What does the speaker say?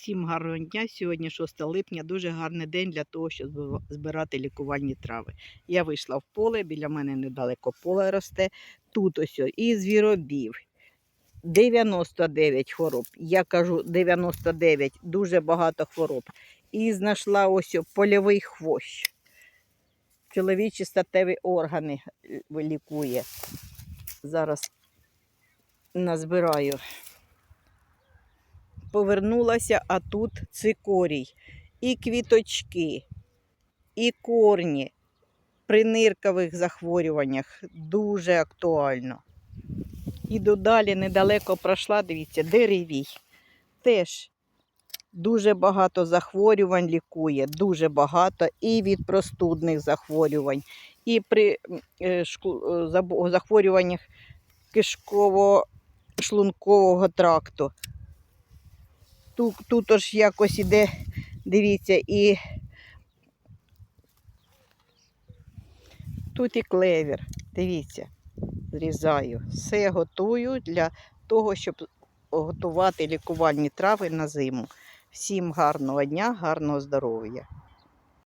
Всім гарного дня. Сьогодні 6 липня. Дуже гарний день для того, щоб збирати лікувальні трави. Я вийшла в поле, біля мене недалеко поле росте. Тут ось і звіробів. 99 хвороб. Я кажу 99, дуже багато хвороб. І знайшла ось польовий хвощ. Чоловічі статеві органи е, лікує. Зараз назбираю повернулася, а тут цикорій, і квіточки, і корні при ниркових захворюваннях дуже актуально. І додалі недалеко пройшла, дивіться, деревій. Теж дуже багато захворювань лікує, дуже багато і від простудних захворювань, і при е, е, захворюваннях кишково-шлункового тракту тут, тут аж якось іде, дивіться, і тут і клевір, Дивіться, зрізаю. Все готую для того, щоб готувати лікувальні трави на зиму. Всім гарного дня, гарного здоров'я.